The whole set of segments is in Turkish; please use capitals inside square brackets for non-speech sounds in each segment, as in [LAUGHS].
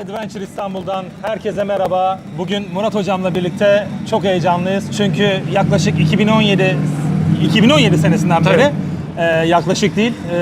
Adventure İstanbul'dan herkese merhaba. Bugün Murat Hocam'la birlikte çok heyecanlıyız. Çünkü yaklaşık 2017 2017 senesinden beri e, yaklaşık değil. e,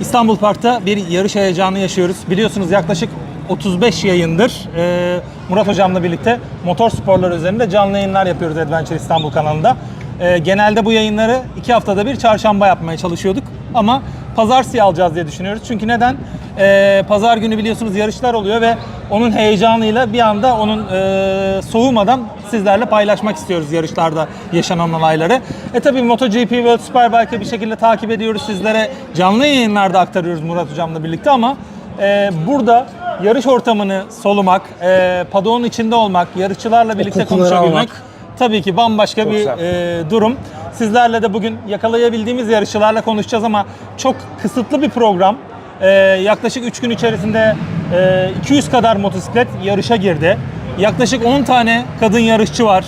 İstanbul Park'ta bir yarış heyecanı yaşıyoruz. Biliyorsunuz yaklaşık 35 yayındır e, Murat Hocam'la birlikte motor sporları üzerinde canlı yayınlar yapıyoruz Adventure İstanbul kanalında. E, genelde bu yayınları iki haftada bir çarşamba yapmaya çalışıyorduk. Ama pazartesi alacağız diye düşünüyoruz. Çünkü neden? E, pazar günü biliyorsunuz yarışlar oluyor ve onun heyecanıyla bir anda onun e, soğumadan sizlerle paylaşmak istiyoruz yarışlarda yaşanan olayları. E tabi MotoGP World Superbike'ı bir şekilde takip ediyoruz sizlere. Canlı yayınlarda aktarıyoruz Murat Hocam'la birlikte ama e, burada yarış ortamını solumak, e, paddock'un içinde olmak, yarışçılarla birlikte konuşabilmek almak. tabii ki bambaşka Çok bir güzel. e, durum. Sizlerle de bugün yakalayabildiğimiz yarışçılarla konuşacağız ama çok kısıtlı bir program. E, yaklaşık 3 gün içerisinde e, 200 kadar motosiklet yarışa girdi. Yaklaşık 10 tane kadın yarışçı var.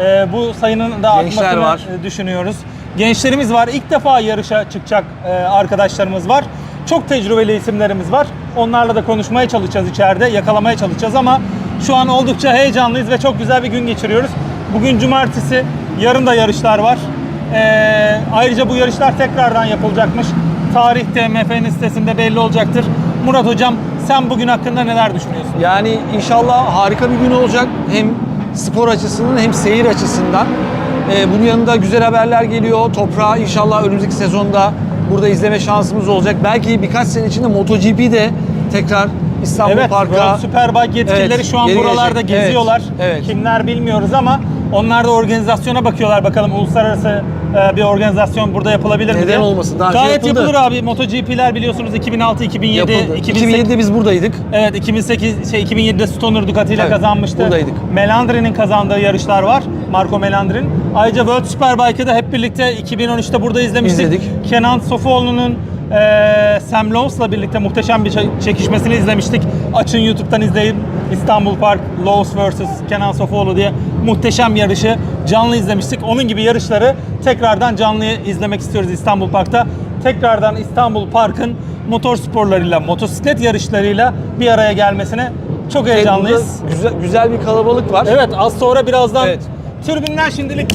E, bu sayının da Gençler artmasını var. e, düşünüyoruz. Gençlerimiz var. İlk defa yarışa çıkacak e, arkadaşlarımız var. Çok tecrübeli isimlerimiz var. Onlarla da konuşmaya çalışacağız içeride, yakalamaya çalışacağız ama şu an oldukça heyecanlıyız ve çok güzel bir gün geçiriyoruz. Bugün cumartesi, yarın da yarışlar var. E, ayrıca bu yarışlar tekrardan yapılacakmış. Tarih TMF'nin sitesinde belli olacaktır. Murat Hocam sen bugün hakkında neler düşünüyorsun? Yani inşallah harika bir gün olacak. Hem spor açısından hem seyir açısından. Ee, bunun yanında güzel haberler geliyor. Toprağı inşallah önümüzdeki sezonda burada izleme şansımız olacak. Belki birkaç sene içinde MotoGP de tekrar İstanbul Evet, Park'a World Superbike yetkilileri Evet, şu an buralarda gelecek. geziyorlar. Evet, evet. Kimler bilmiyoruz ama onlar da organizasyona bakıyorlar bakalım uluslararası e, bir organizasyon burada yapılabilir mi Neden diye. olmasın? Daha önce Gayet yapıldı. yapılır abi. MotoGP'ler biliyorsunuz 2006, 2007, yapıldı. 2008 2007'de biz buradaydık. Evet 2008 şey 2007'de Stoner Ducati ile Evet, kazanmıştı. buradaydık. Melandri'nin kazandığı yarışlar var. Marco Melandri'nin. Ayrıca World Superbike'ı da hep birlikte 2013'te burada izlemiştik. İzledik. Kenan Sofuoğlu'nun eee Sam Lowes'la birlikte muhteşem bir çe- çekişmesini izlemiştik. Açın YouTube'dan izleyin. İstanbul Park Lowes vs. Kenan Sofuoğlu diye muhteşem yarışı canlı izlemiştik. Onun gibi yarışları tekrardan canlı izlemek istiyoruz İstanbul Park'ta. Tekrardan İstanbul Park'ın motor sporlarıyla, motosiklet yarışlarıyla bir araya gelmesine çok heyecanlıyız. Burada güzel, güzel bir kalabalık var. Evet az sonra birazdan Evet. türbinler şimdilik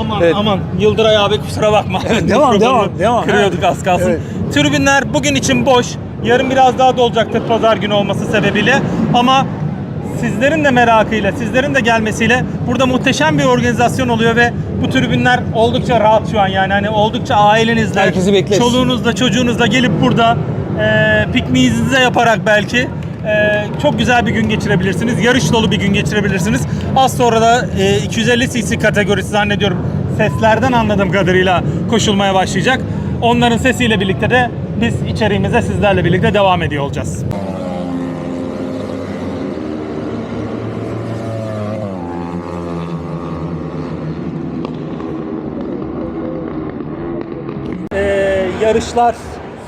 Aman Evet. aman Yıldıray abi kusura bakma. Evet, devam, [LAUGHS] devam, devam. Kırıyorduk az kalsın. Evet. Türbinler bugün için boş. Yarın biraz daha dolacaktır pazar günü olması sebebiyle. Ama sizlerin de merakıyla, sizlerin de gelmesiyle burada muhteşem bir organizasyon oluyor ve bu tribünler oldukça rahat şu an yani hani oldukça ailenizle, Herkesi bekleriz. çoluğunuzla, çocuğunuzla gelip burada e, pikniğinizi yaparak belki e, çok güzel bir gün geçirebilirsiniz. Yarış dolu bir gün geçirebilirsiniz. Az sonra da e, 250 cc kategorisi zannediyorum seslerden anladığım kadarıyla koşulmaya başlayacak. Onların sesiyle birlikte de biz içeriğimize sizlerle birlikte devam ediyor olacağız. Ee, yarışlar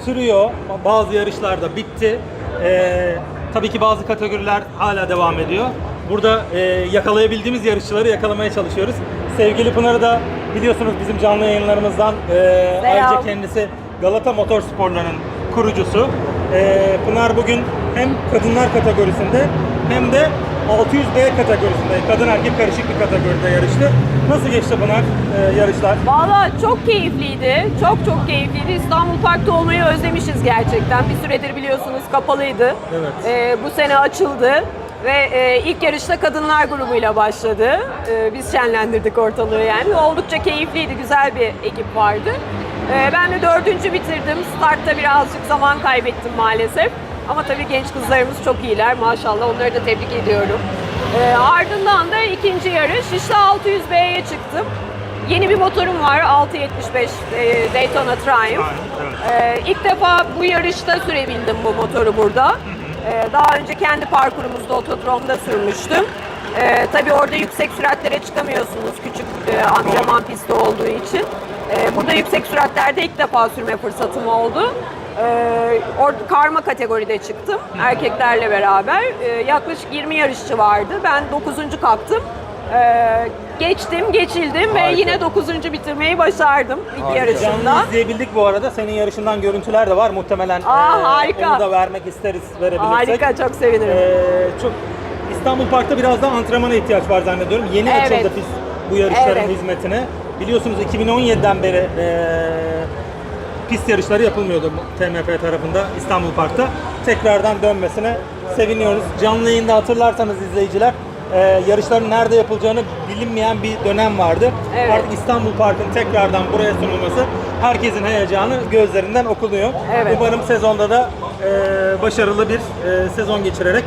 sürüyor. Bazı yarışlar da bitti. Ee, tabii ki bazı kategoriler hala devam ediyor. Burada e, yakalayabildiğimiz yarışçıları yakalamaya çalışıyoruz. Sevgili Pınar'ı da biliyorsunuz bizim canlı yayınlarımızdan e, ayrıca kendisi Galata Motorsporları'nın kurucusu. Ee, Pınar bugün hem kadınlar kategorisinde hem de 600B kategorisinde kadın erkek karışık bir kategoride yarıştı. Nasıl geçti Pınar e, yarışlar? Valla çok keyifliydi. Çok çok keyifliydi. İstanbul Park'ta olmayı özlemişiz gerçekten. Bir süredir biliyorsunuz kapalıydı. Evet. Ee, bu sene açıldı. Ve e, ilk yarışta kadınlar grubuyla başladı. Ee, biz şenlendirdik ortalığı yani. Oldukça keyifliydi, güzel bir ekip vardı. Ee, ben de dördüncü bitirdim. Startta birazcık zaman kaybettim maalesef. Ama tabii genç kızlarımız çok iyiler maşallah. Onları da tebrik ediyorum. Ee, ardından da ikinci yarış. İşte 600B'ye çıktım. Yeni bir motorum var 675 e, Daytona Triumph. Ee, ilk defa bu yarışta sürebildim bu motoru burada. Ee, daha önce kendi parkurumuzda otodromda sürmüştüm. Ee, tabii orada yüksek süratlere çıkamıyorsunuz küçük e, antrenman pisti olduğu için. Ee, burada yüksek süratlerde ilk defa sürme fırsatım oldu. Orada karma kategoride çıktım erkeklerle beraber. Ee, yaklaşık 20 yarışçı vardı. Ben 9. kaptım. Ee, geçtim, geçildim ve Harika. yine 9. bitirmeyi başardım ilk Harika. yarışımda. Canlı izleyebildik bu arada. Senin yarışından görüntüler de var. Muhtemelen Aa, e, harika. onu da vermek isteriz verebilirsek. Harika, çok sevinirim. E, çok İstanbul Park'ta biraz daha antrenmana ihtiyaç var zannediyorum. Yeni Evet. açıldı pist bu yarışların Evet. hizmetine. Biliyorsunuz 2017'den beri e, pist yarışları yapılmıyordu TMF tarafında İstanbul Park'ta. Tekrardan dönmesine seviniyoruz. Canlı yayında hatırlarsanız izleyiciler e, yarışların nerede yapılacağını bilinmeyen bir dönem vardı. Evet. Artık İstanbul Park'ın tekrardan buraya sunulması herkesin heyecanı gözlerinden okunuyor. Evet. Umarım sezonda da e, başarılı bir e, sezon geçirerek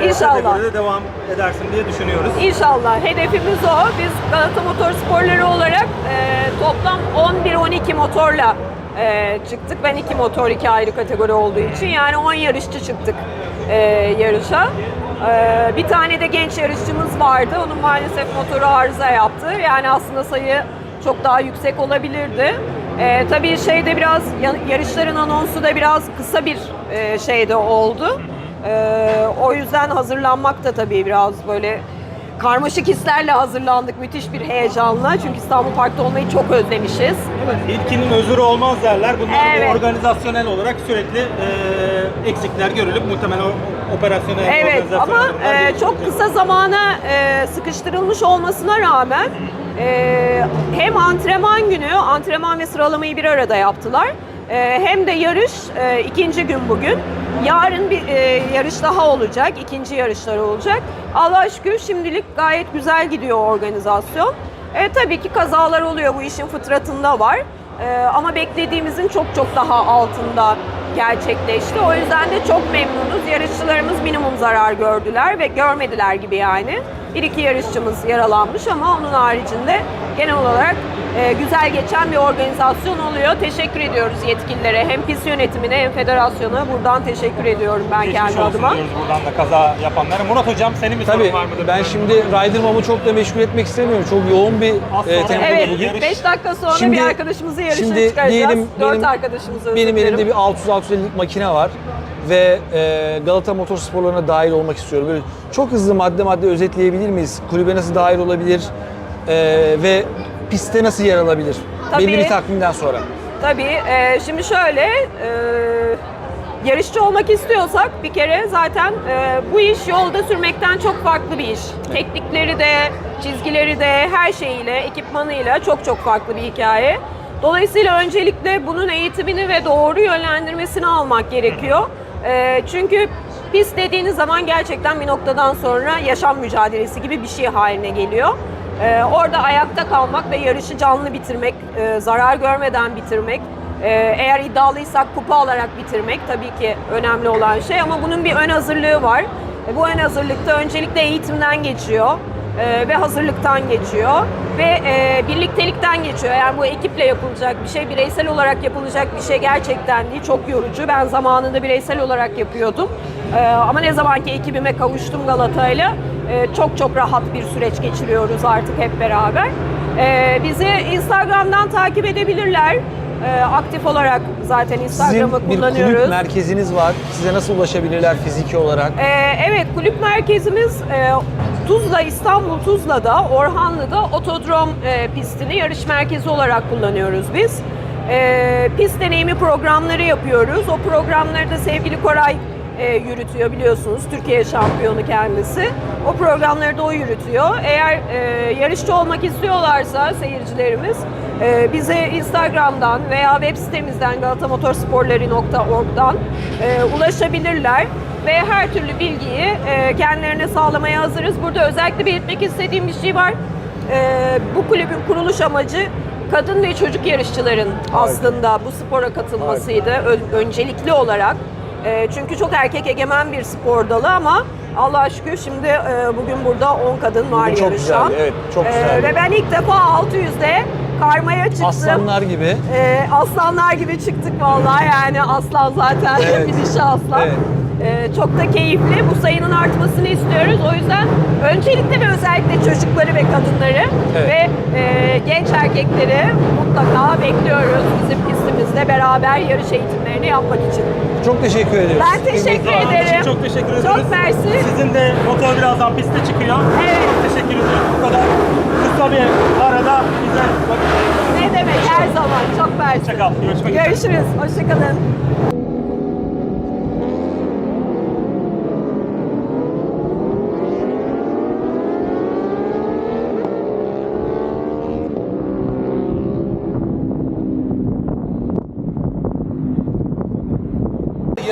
e, İnşallah. kategoride devam edersin diye düşünüyoruz. İnşallah hedefimiz o. Biz Galata Motor Sporları olarak e, toplam 11-12 motorla e, çıktık. Ben iki motor iki ayrı kategori olduğu için yani 10 yarışçı çıktık e, yarışa. E, bir tane de genç yarışçımız vardı. Onun maalesef motoru arıza yaptı. Yani aslında sayı çok daha yüksek olabilirdi. E, tabii şeyde biraz ya- yarışların anonsu da biraz kısa bir e, şeyde oldu. Ee, o yüzden hazırlanmak da tabii biraz böyle karmaşık hislerle hazırlandık. Müthiş bir heyecanla. Çünkü İstanbul Park'ta olmayı çok özlemişiz. İlkinin özürü olmaz derler. Bunlar Evet. organizasyonel olarak sürekli e, eksikler görülüp muhtemelen operasyonel Evet ama e, çok kısa zamana e, sıkıştırılmış olmasına rağmen e, hem antrenman günü, antrenman ve sıralamayı bir arada yaptılar. E, hem de yarış e, ikinci gün bugün. Yarın bir e, yarış daha olacak, ikinci yarışlar olacak. Allah'a şükür şimdilik gayet güzel gidiyor organizasyon. E, tabii ki kazalar oluyor, bu işin fıtratında var. E, ama beklediğimizin çok çok daha altında gerçekleşti. O yüzden de çok memnunuz. Yarışçılarımız minimum zarar gördüler ve görmediler gibi yani. Bir iki yarışçımız yaralanmış ama onun haricinde genel olarak e, güzel geçen bir organizasyon oluyor. Teşekkür ediyoruz yetkililere. Hem pist yönetimine hem federasyona buradan teşekkür ediyorum ben Geçmiş kendi olsun adıma. diyoruz buradan da kaza yapanlara. Murat Hocam senin bir Tabii sorun var mıdır? ben şimdi Rider Mom'u çok da meşgul etmek istemiyorum. Çok yoğun bir Az e, sonra tempoda Evet, bugün. yarış- 5 dakika sonra Şimdi- bir arkadaşımızı yarışa şimdi çıkaracağız. diyelim 4 benim- arkadaşımızı özür Benim dilerim. elimde bir 600-650'lik makine var ve e, Galata Motorsporlarına dahil olmak istiyorum. Böyle çok hızlı madde madde özetleyebilir miyiz? Kulübe nasıl dahil olabilir E, ve pistte nasıl yer alabilir? Tabii. Belli bir takvimden sonra. Tabii. e, şimdi şöyle, e, yarışçı olmak istiyorsak bir kere zaten e, bu iş yolda sürmekten çok farklı bir iş. Teknikleri de, çizgileri de, her şeyiyle, ekipmanıyla çok çok farklı bir hikaye. Dolayısıyla öncelikle bunun eğitimini ve doğru yönlendirmesini almak gerekiyor. E, çünkü pist dediğiniz zaman gerçekten bir noktadan sonra yaşam mücadelesi gibi bir şey haline geliyor. Ee, orada ayakta kalmak ve yarışı canlı bitirmek, e, zarar görmeden bitirmek, e, eğer iddialıysak kupa alarak bitirmek tabii ki önemli olan şey ama bunun bir ön hazırlığı var. E, bu ön hazırlıkta öncelikle eğitimden geçiyor e, ve hazırlıktan geçiyor ve e, birliktelikten geçiyor. Yani bu ekiple yapılacak bir şey, bireysel olarak yapılacak bir şey gerçekten değil. Çok yorucu. Ben zamanında bireysel olarak yapıyordum. E, ama ne zamanki ekibime kavuştum Galata'yla e, çok çok rahat bir süreç geçiriyoruz artık hep beraber. E, bizi Instagram'dan takip edebilirler. E, aktif olarak zaten Instagram'ı Sizin bir kullanıyoruz. kulüp merkeziniz var. Size nasıl ulaşabilirler fiziki olarak? Ee, evet, kulüp merkezimiz e, Tuzla, İstanbul Tuzla'da, Orhanlı'da otodrom e, pistini yarış merkezi olarak kullanıyoruz biz. E, pist deneyimi programları yapıyoruz. O programları da sevgili Koray e, yürütüyor biliyorsunuz. Türkiye şampiyonu kendisi. O programları da o yürütüyor. Eğer e, yarışçı olmak istiyorlarsa seyircilerimiz e, bize Instagram'dan veya web sitemizden galatamotorsporları.org'dan e, ulaşabilirler ve her türlü bilgiyi e, kendilerine sağlamaya hazırız. Burada özellikle belirtmek istediğim bir şey var. E, bu kulübün kuruluş amacı kadın ve çocuk yarışçıların aslında bu spora katılmasıydı Ö- öncelikli olarak. E, çünkü çok erkek egemen bir spor dalı ama Allah'a şükür şimdi e, bugün burada 10 kadın var Bugün çok yarışan. güzel, evet, çok E, güzel. ve ben ilk defa 600'de karmaya çıktım. Aslanlar gibi. Ee, aslanlar gibi çıktık vallahi yani aslan zaten Evet. bir [LAUGHS] dişi aslan. Evet. Ee, çok da keyifli. Bu sayının artmasını istiyoruz. O yüzden öncelikle ve özellikle çocukları ve kadınları Evet. ve e, genç erkekleri mutlaka bekliyoruz bizim pistimizde beraber yarış eğitimlerini yapmak için. Çok teşekkür ediyoruz. Ben teşekkür için ederim. Çok teşekkür ederiz. Çok mersi. Sizin de motor birazdan piste çıkıyor. Evet. Çok teşekkür ediyoruz. Bu kadar kısa bir arada bize vakit. Ne demek her zaman çok mersi. Hoşçakal. Görüşmek üzere. Görüşürüz. Hoşçakalın.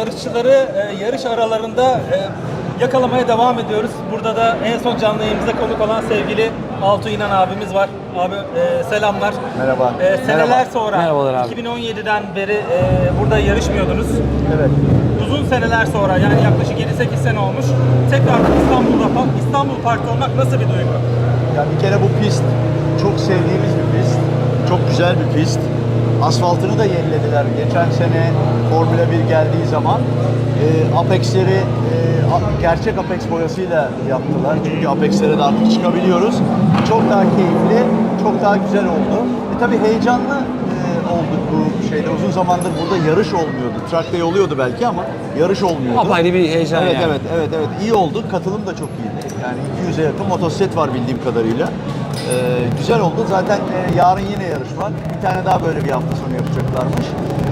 Yarışçıları e, yarış aralarında e, yakalamaya devam ediyoruz. Burada da en son canlı yayınımızda konuk olan sevgili Altu İnan abimiz var. Abi e, selamlar. Merhaba. E, seneler Merhaba. sonra Merhabalar abi. 2017'den beri e, burada yarışmıyordunuz. Evet. Uzun seneler sonra yani yaklaşık 7-8 sene olmuş. Tekrar İstanbul'da İstanbul Park'ta olmak nasıl bir duygu? Ya bir kere bu pist çok sevdiğimiz bir pist. Çok güzel bir pist. Asfaltını da yenilediler. Geçen sene Formula 1 geldiği zaman e, Apex'leri e, gerçek Apex boyasıyla yaptılar. Çünkü Apex'lere de artık çıkabiliyoruz. Çok daha keyifli, çok daha güzel oldu. E tabii heyecanlı e, olduk bu şeyde. Uzun zamandır burada yarış olmuyordu. Track day oluyordu belki ama yarış olmuyordu. Apayrı bir heyecan Evet yani. evet evet evet iyi oldu. Katılım da çok iyiydi. Yani 200'e yakın motosiklet var bildiğim kadarıyla. Ee, güzel oldu. Zaten e, yarın yine yarış var. Bir tane daha böyle bir hafta sonu yapacaklarmış.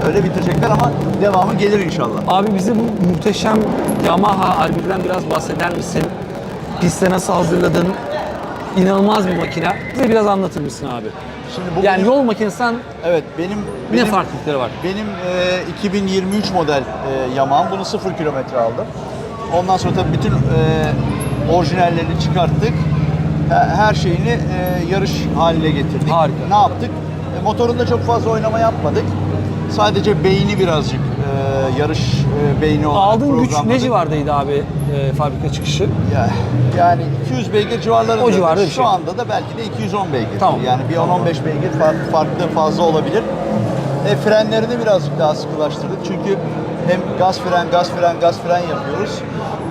Öyle bitirecekler ama devamı gelir inşallah. Abi bize bu muhteşem Yamaha R1'den biraz bahseder misin? Piste nasıl hazırladın? İnanılmaz bir makine. Bize biraz anlatır mısın abi? Şimdi bu Yani yol makinesinden Evet benim ne benim, farklılıkları var? Benim e, 2023 model e, Yamaha'm. Bunu 0 kilometre aldım. Ondan sonra tabii bütün e, orijinallerini çıkarttık. He- Her şeyini e, yarış haline getirdik. Harika. Ne yaptık? E, motorunda çok fazla oynama yapmadık. Sadece beyni birazcık e, yarış e, beyni olarak Aldığın güç ne civardaydı abi e, fabrika çıkışı? Ya, yani 200 beygir civarlarında. O civarda bir Şu şey. anda da belki de 210 beygir. Tamam. Yani bir 10-15 beygir farklı, farklı fazla olabilir. E, frenlerini birazcık daha sıkılaştırdık. Çünkü hem gaz fren, gaz fren, gaz fren yapıyoruz.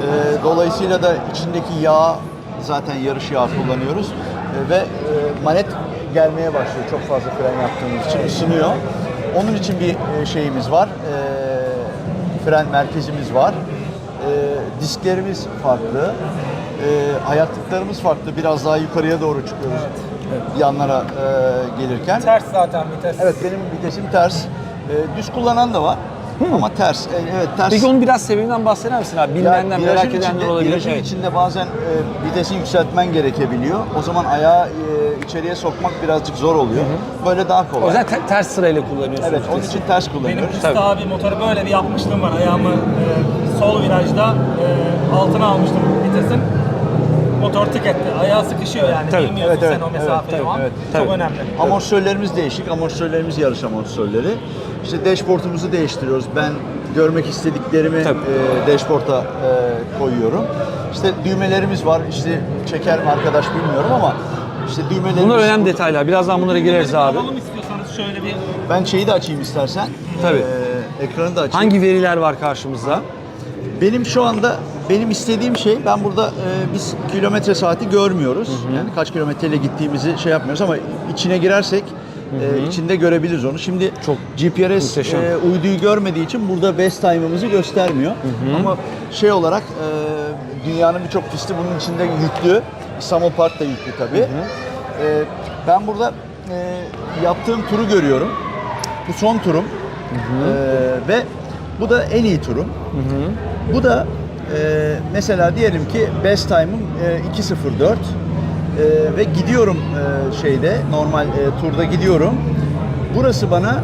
E, dolayısıyla da içindeki yağ zaten yarış yağı kullanıyoruz. E, ve e, manet gelmeye başlıyor çok fazla fren yaptığımız için ısınıyor. Onun için bir e, şeyimiz var. E, fren merkezimiz var. E, disklerimiz farklı. E, ayaklıklarımız farklı. Biraz daha yukarıya doğru çıkıyoruz. Yanlara e, gelirken. Ters zaten vites. Evet benim vitesim ters. E, düz kullanan da var. Ama ters. E, evet ters. Peki onun biraz sebebinden bahseder misin abi? Ya, virajın merak edenler içinde- olabilir. Virajın Evet. içinde bazen e, vitesi yükseltmen gerekebiliyor. O zaman ayağı e, içeriye sokmak birazcık zor oluyor. Böyle daha kolay. O yüzden te- ters sırayla kullanıyorsunuz. evet onun için ters Benim kullanıyoruz. pistte Tabii. abi motoru böyle bir yapmışlığım var. Ayağımı e, sol virajda e, altına almıştım vitesin. Motor tık etti. Ayağı sıkışıyor yani. Tabii. Bilmiyorsun Evet, evet, sen o evet, mesafeyi tabii, o an. evet, Çok tabii. önemli. Amortisörlerimiz değişik. Amortisörlerimiz yarış amortisörleri. İşte dashboard'umuzu değiştiriyoruz. Ben görmek istediklerimi Tabii. e, dashboard'a e, koyuyorum. İşte düğmelerimiz var. İşte çeker mi arkadaş bilmiyorum ama işte düğmelerimiz... Bunlar önemli detaylar. Birazdan bunlara gireriz abi. Alalım istiyorsanız şöyle bir Ben şeyi de açayım istersen. Tabii. E, ekranı da açayım. Hangi veriler var karşımızda? Benim şu anda benim istediğim şey ben burada e, biz kilometre saati görmüyoruz. Yani kaç kilometreyle gittiğimizi şey yapmıyoruz ama içine girersek e, içinde görebiliriz onu. Şimdi Çok GPRS muhteşem. e, uyduyu görmediği için burada best time'ımızı göstermiyor. Ama şey olarak e, dünyanın birçok pisti bunun içinde yüklü. İstanbul Park da yüklü tabii. E, ben burada e, yaptığım turu görüyorum. Bu son turum. E, ve bu da en iyi turum. Bu da e, mesela diyelim ki best time'ım e, 2.04 e, ve gidiyorum e, şeyde normal e, turda gidiyorum. Burası bana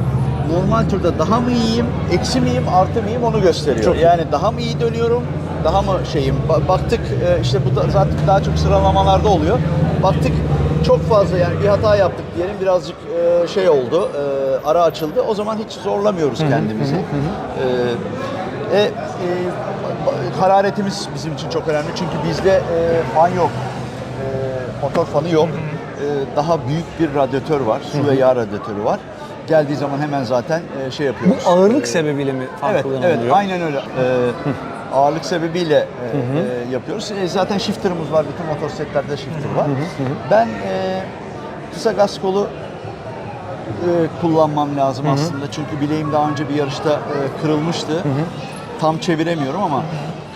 normal turda daha mı iyiyim, eksi miyim, artı mıyım onu gösteriyor. Çok iyi. yani daha mı iyi dönüyorum, daha mı şeyim. Ba- baktık e, işte bu da zaten daha çok sıralamalarda oluyor. Baktık çok fazla yani bir hata yaptık diyelim birazcık e, şey oldu, e, ara açıldı. O zaman hiç zorlamıyoruz kendimizi. E, e, e, hararetimiz bizim için çok önemli çünkü bizde e, fan yok, e, motor fanı yok. E, daha büyük bir radyatör var, su ve yağ radyatörü var. Geldiği zaman hemen zaten e, şey Bu yapıyoruz. ağırlık E, sebebiyle mi Evet, kullanılıyor? evet, aynen öyle. Ee, ağırlık sebebiyle e, e, yapıyoruz. E, zaten shifter'ımız var, bütün motosikletlerde shifter var. Ben e, kısa gaz kolu e, kullanmam lazım aslında çünkü bileğim daha önce bir yarışta e, kırılmıştı. Tam çeviremiyorum ama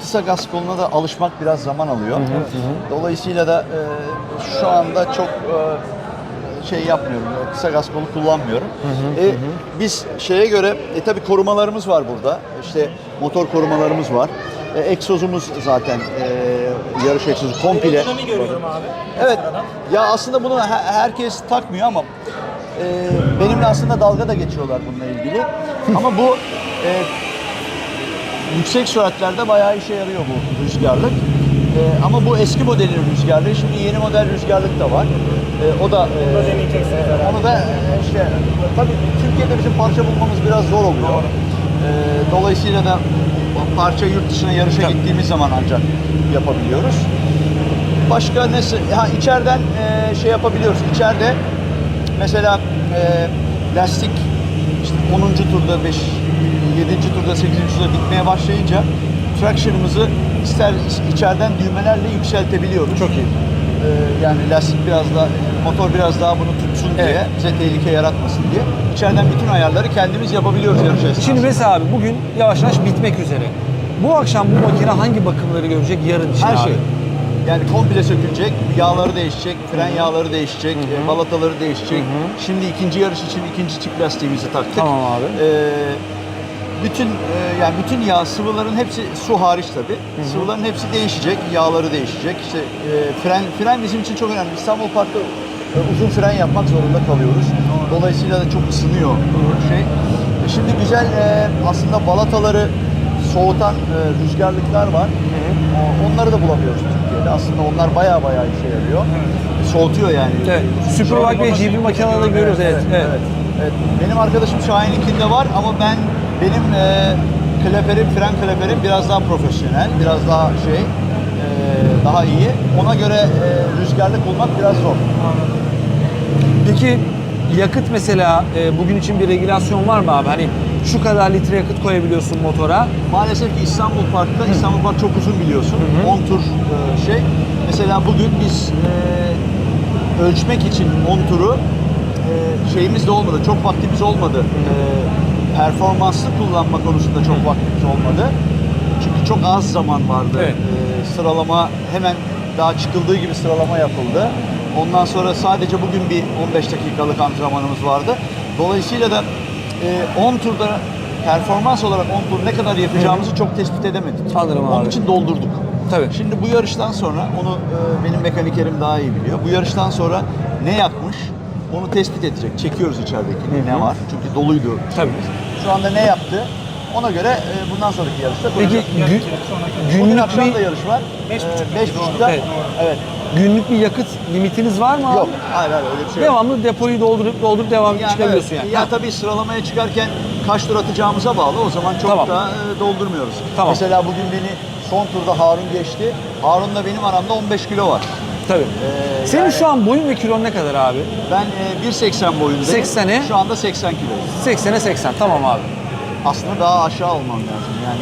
kısa gaz koluna da alışmak biraz zaman alıyor. Dolayısıyla da e, şu anda çok e, şey yapmıyorum. e, Kısa gaz kolu kullanmıyorum. E, biz şeye göre e, tabii korumalarımız var burada. İşte motor korumalarımız var. E, egzozumuz zaten e, yarış egzozu komple. Ekonomi görüyorum abi. Evet. Ya aslında bunu he- herkes takmıyor ama e, benimle aslında dalga da geçiyorlar bununla ilgili. ama bu e, yüksek süratlerde bayağı işe yarıyor bu rüzgarlık. E, ama bu eski modelin rüzgarlığı. Şimdi yeni model rüzgarlık da var. E, o da e, onu da e, işte tabii Türkiye'de bizim parça bulmamız biraz zor oluyor. E, dolayısıyla da parça yurt dışına yarışa gittiğimiz zaman ancak yapabiliyoruz. Başka ne ha içeriden e, şey yapabiliyoruz. İçeride mesela e, lastik işte 10. turda 5 7. turda 8. turda bitmeye başlayınca traction'ımızı ister içeriden düğmelerle yükseltebiliyoruz. Çok iyi. yani lastik biraz daha motor biraz daha bunu tutsun diye Evet. bize tehlike yaratmasın diye içeriden bütün ayarları kendimiz yapabiliyoruz yarış esnasında. Şimdi mesela abi bugün yavaş yavaş bitmek üzere. Bu akşam bu makine hangi bakımları görecek yarın için Her abi? şey. Yani komple sökülecek, yağları değişecek, fren yağları değişecek, e, balataları değişecek. Şimdi ikinci yarış için ikinci çift lastiğimizi taktık. Tamam abi. Ee, bütün e, yani bütün yağ sıvıların hepsi su hariç tabi. Sıvıların hepsi değişecek, yağları değişecek. İşte e, fren fren bizim için çok önemli. İstanbul Park'ta e, uzun fren yapmak zorunda kalıyoruz. Dolayısıyla da çok ısınıyor şey. E, Şimdi güzel e, aslında balataları soğutan e, rüzgarlıklar var. O- Onları da bulamıyoruz Türkiye'de. Aslında onlar baya baya işe yarıyor. Soğutuyor yani. Evet. Superbike ve GP makinelerinde görüyoruz evet. Evet. Evet. evet. Benim arkadaşım Şahin'inkinde var ama ben benim e, kleperim, fren kleperim biraz daha profesyonel, biraz daha şey, e, daha iyi. Ona göre e, rüzgarlık bulmak biraz zor. Peki yakıt mesela e, bugün için bir regülasyon var mı abi? Hani şu kadar litre yakıt koyabiliyorsun motora. Maalesef ki İstanbul Park'ta, İstanbul Park çok uzun biliyorsun. 10 tur e, şey. Mesela bugün biz e, ölçmek için 10 turu e, şeyimiz de olmadı, çok vaktimiz olmadı. E, performanslı kullanma konusunda çok vaktimiz olmadı. Çünkü çok az zaman vardı. Evet. E, sıralama hemen daha çıkıldığı gibi sıralama yapıldı. Ondan sonra sadece bugün bir 15 dakikalık antrenmanımız vardı. Dolayısıyla da e, 10 turda performans olarak 10 tur ne kadar yapacağımızı çok tespit edemedik. Anladım Onun abi. için doldurduk. Tabii. Şimdi bu yarıştan sonra onu e, benim mekanikerim daha iyi biliyor. Bu yarıştan sonra ne yakmış onu tespit edecek. Çekiyoruz içeridekini ne var. Çünkü doluydu. Tabii. Şu anda ne yaptı? Ona göre e, bundan sonraki yarışta Peki konuşacağız. gü- Bugün günlük akşam bir da yarış var. Beş Ee, buçuk beş gibi, buçukta. Evet. Evet. günlük bir yakıt limitiniz var mı abi? Yok. Hayır hayır öyle bir şey yok. Devamlı depoyu doldurup doldurup devam Yani çıkabiliyorsun evet. yani. Ya Ha. tabii sıralamaya çıkarken kaç tur atacağımıza bağlı. O zaman çok Tamam. da e, doldurmuyoruz. Tamam. Mesela bugün beni son turda Harun geçti. Harun'la benim aramda 15 kilo var. Tabii. Ee, Senin yani şu an boyun ve kilon ne kadar abi? Ben e, 1.80 boyundayım. 80'e? Şu anda 80 kiloyum. 80'e 80 tamam abi. Aslında daha aşağı olmam lazım. Yani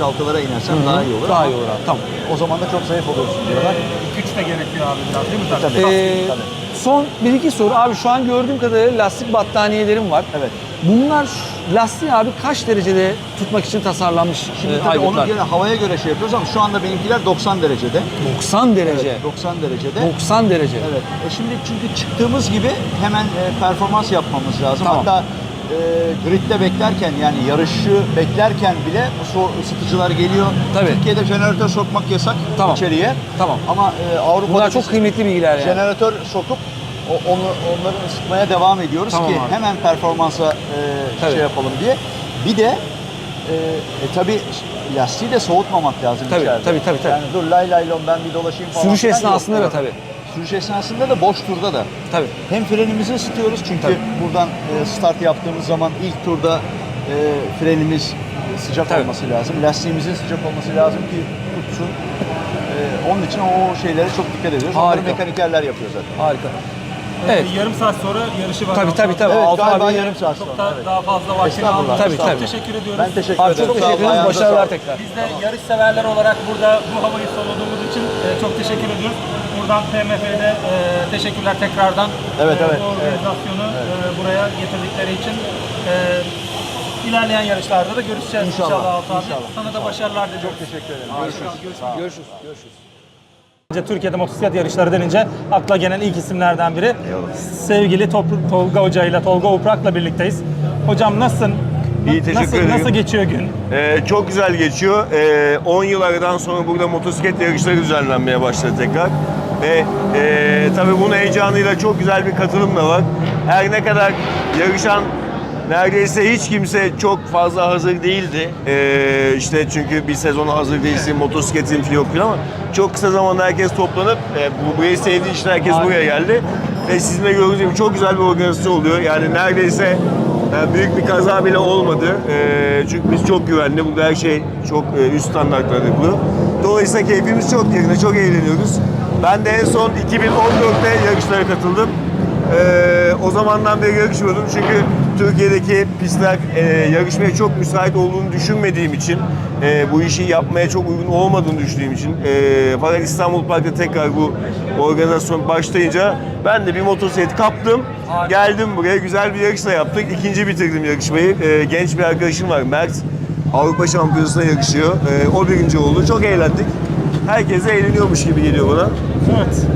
75-76'lara inersem daha iyi olur. Daha ama iyi olur abi. Tamam. O zaman da çok zayıf olursun diyorlar. Güç de gerekiyor abi biraz değil mi? Tabii. Tabii. Ee, Tabii. son bir iki soru. Abi şu an gördüğüm kadarıyla lastik battaniyelerim var. Evet. Bunlar lastiği abi kaç derecede tutmak için tasarlanmış Şimdi e, tabii aygıtlar? göre havaya göre şey yapıyoruz ama şu anda benimkiler 90 derecede. 90 derece. Evet, 90 derecede. 90 derece. Evet. E şimdi çünkü çıktığımız gibi hemen e, performans yapmamız lazım. Tamam. Hatta e, gridde beklerken yani yarışı beklerken bile bu su ısıtıcılar geliyor. Tabii. Türkiye'de jeneratör sokmak yasak Tamam. içeriye. Tamam. Ama e, Avrupa'da Bunlar biz çok kıymetli bilgiler yani. jeneratör sokup o- onu onları ısıtmaya devam ediyoruz Tamam ki abi. hemen performansa e, Tabii. şey yapalım diye. Bir de e, e, tabii lastiği de soğutmamak lazım Tabii, içeride. tabii, tabii, tabii. Yani dur lay lay lon ben bir dolaşayım falan. Sürüş esnasında da tabii. Sürüş esnasında da boş turda da. Tabii. Hem frenimizi ısıtıyoruz çünkü Tabii. buradan e, start yaptığımız zaman ilk turda e, frenimiz sıcak Tabii. olması lazım. Lastiğimizin sıcak olması lazım ki tutsun. E, onun için o şeylere çok dikkat ediyoruz. Onları Harika. mekanikerler yapıyor zaten. Harika. Evet. Evet. Yarım saat sonra yarışı var. Tabii tabii tabii. Evet Altı galiba abi- yarım saat Çok sonra. da evet. daha fazla vaktini Estağfurullah. almadık. Tabii, Çok tabii. teşekkür ediyoruz. Ben teşekkür Abi ederim. çok teşekkür ederiz. Başarılar tekrar. Biz de yarış severler olarak burada bu havayı soluduğumuz için e, çok teşekkür ediyoruz. Buradan TMF'de e, teşekkürler tekrardan. Evet, E, evet, Bu organizasyonu e, buraya getirdikleri için. E, İlerleyen yarışlarda da görüşeceğiz inşallah, İnşallah, inşallah, Sana da başarılar diliyorum. Çok Teşekkür ederim. Görüşürüz. Görüşürüz. Türkiye'de motosiklet yarışları denince akla gelen ilk isimlerden biri. Sevgili Top- Tolga Hoca ile Tolga Uprak'la birlikteyiz. Hocam nasılsın? İyi, teşekkür nasıl, ederim. Nasıl geçiyor gün? Ee, çok güzel geçiyor. Ee, 10 yıl aradan sonra burada motosiklet yarışları düzenlenmeye başladı tekrar. Ve e, tabii bunun heyecanıyla çok güzel bir katılım da var. Her ne kadar yarışan neredeyse hiç kimse çok fazla hazır değildi. Ee, işte çünkü bir sezona hazır değilsin, motosikletin yok falan ama çok kısa zamanda herkes toplanıp e, bu burayı sevdiği için herkes buraya geldi. Ve sizin de gördüğünüz gibi çok güzel bir organizasyon oluyor. Yani neredeyse yani büyük bir kaza bile olmadı. Ee, çünkü biz çok güvenli. Burada her şey çok e, üst standartlarda yapılıyor. Dolayısıyla keyfimiz çok yerinde, çok eğleniyoruz. Ben de en son 2014'te yarışlara katıldım. Ee, o zamandan beri yarışmıyordum çünkü Türkiye'deki pistler e, yarışmaya çok müsait olduğunu düşünmediğim için, e, bu işi yapmaya çok uygun olmadığını düşündüğüm için, e, fakat İstanbul Park'ta tekrar bu organizasyon başlayınca ben de bir motosiklet kaptım, geldim buraya güzel bir yarışla yaptık. İkinci bitirdim yarışmayı. E, genç bir arkadaşım var Mert, Avrupa Şampiyonası'na yarışıyor. E, o birinci oldu. Çok eğlendik. Herkese eğleniyormuş gibi geliyor bana. Evet.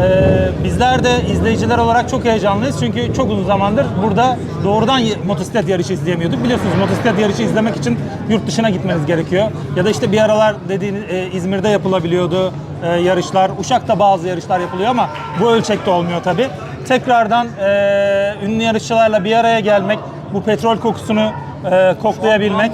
Ee, bizler de izleyiciler olarak çok heyecanlıyız çünkü çok uzun zamandır burada doğrudan motosiklet yarışı izleyemiyorduk. Biliyorsunuz motosiklet yarışı izlemek için yurt dışına gitmeniz gerekiyor. Ya da işte bir aralar dediğiniz e, İzmir'de yapılabiliyordu e, yarışlar. Uşak'ta bazı yarışlar yapılıyor ama bu ölçekte olmuyor tabii. Tekrardan e, ünlü yarışçılarla bir araya gelmek, bu petrol kokusunu e, koklayabilmek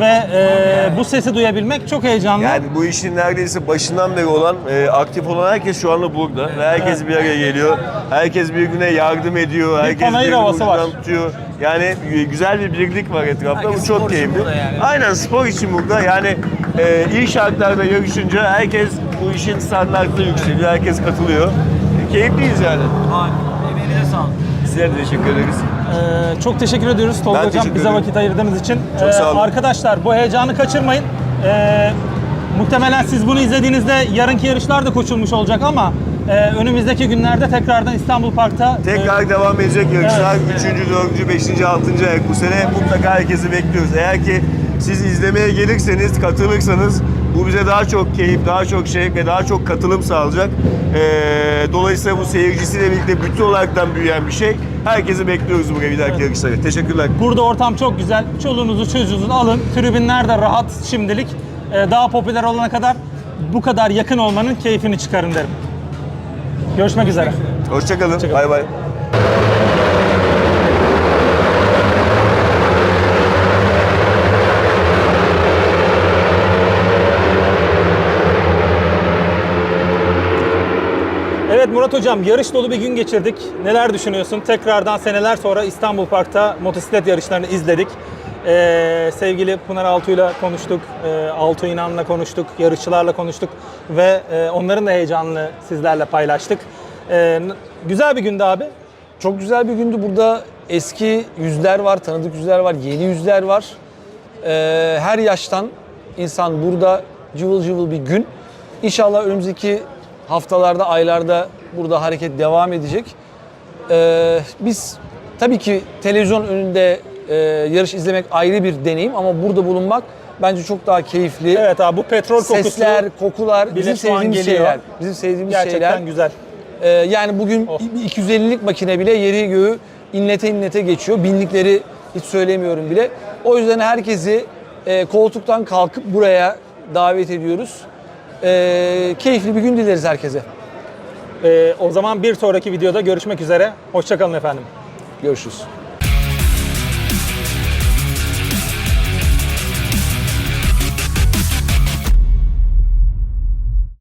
ve e, bu sesi duyabilmek çok heyecanlı. Yani bu işin neredeyse başından beri olan, e, aktif olan herkes şu anda burada. Ve herkes bir araya geliyor. Herkes birbirine yardım ediyor. Herkes panayır birbirini havası var. tutuyor. Yani e, güzel bir birlik var etrafta. bu çok keyifli. Aynen spor için burada. Yani e, iyi şartlarda yarışınca herkes bu işin standartı yükseliyor. Herkes katılıyor. E, keyifliyiz yani. Emeğinize sağlık. Size de teşekkür ederiz. Ee, çok teşekkür ediyoruz Tolga Ben Hocam teşekkür bize ederim. vakit ayırdığınız için. Çok Ee, sağ olun. Arkadaşlar bu heyecanı kaçırmayın. Ee, muhtemelen siz bunu izlediğinizde yarınki yarışlar da koşulmuş olacak ama e, önümüzdeki günlerde tekrardan İstanbul Park'ta e, Tekrar devam edecek yarışlar. Üçüncü, dördüncü, beşinci, altıncı ayak bu sene mutlaka herkesi bekliyoruz. Eğer ki siz izlemeye gelirseniz, katılırsanız bu bize daha çok keyif, daha çok şevk ve daha çok katılım sağlayacak. Ee, dolayısıyla bu seyircisiyle birlikte bütün olaraktan büyüyen bir şey. Herkesi bekliyoruz buraya bir dahaki yarışlara. Teşekkürler. burada ortam çok güzel. Çoluğunuzu çocuğunuzu alın. Tribünler de rahat şimdilik. Ee, daha popüler olana kadar bu kadar yakın olmanın keyfini çıkarın derim. Görüşmek üzere. Hoşçakalın. Bay bay. Evet Hocam yarış dolu bir gün geçirdik. Neler düşünüyorsun? Tekrardan seneler sonra İstanbul Park'ta motosiklet yarışlarını izledik. Ee, sevgili Pınar Altuğ'yla konuştuk, ee, Altuğ İnan'la konuştuk, yarışçılarla konuştuk ve e, onların da heyecanını sizlerle paylaştık. N- güzel bir gündü abi. Çok güzel bir gündü. Burada eski yüzler var, tanıdık yüzler var, yeni yüzler var. Ee, her yaştan insan burada cıvıl cıvıl bir gün. İnşallah önümüzdeki haftalarda, aylarda burada hareket devam edecek. Ee, biz tabii ki televizyon önünde e, yarış izlemek ayrı bir deneyim ama burada bulunmak bence çok daha keyifli. Evet abi bu petrol kokusu Sesler, kokular bile bizim şu an sevdiğimiz geliyor. şeyler. Bizim sevdiğimiz gerçekten şeyler. güzel. Ee, yani bugün Oh. bir 250'lik makine bile yeri göğü inlete inlete geçiyor. Binlikleri hiç söylemiyorum bile. O yüzden herkesi e, koltuktan kalkıp buraya davet ediyoruz. Ee, keyifli bir gün dileriz herkese. Ee, o zaman bir sonraki videoda görüşmek üzere. Hoşçakalın efendim. Görüşürüz.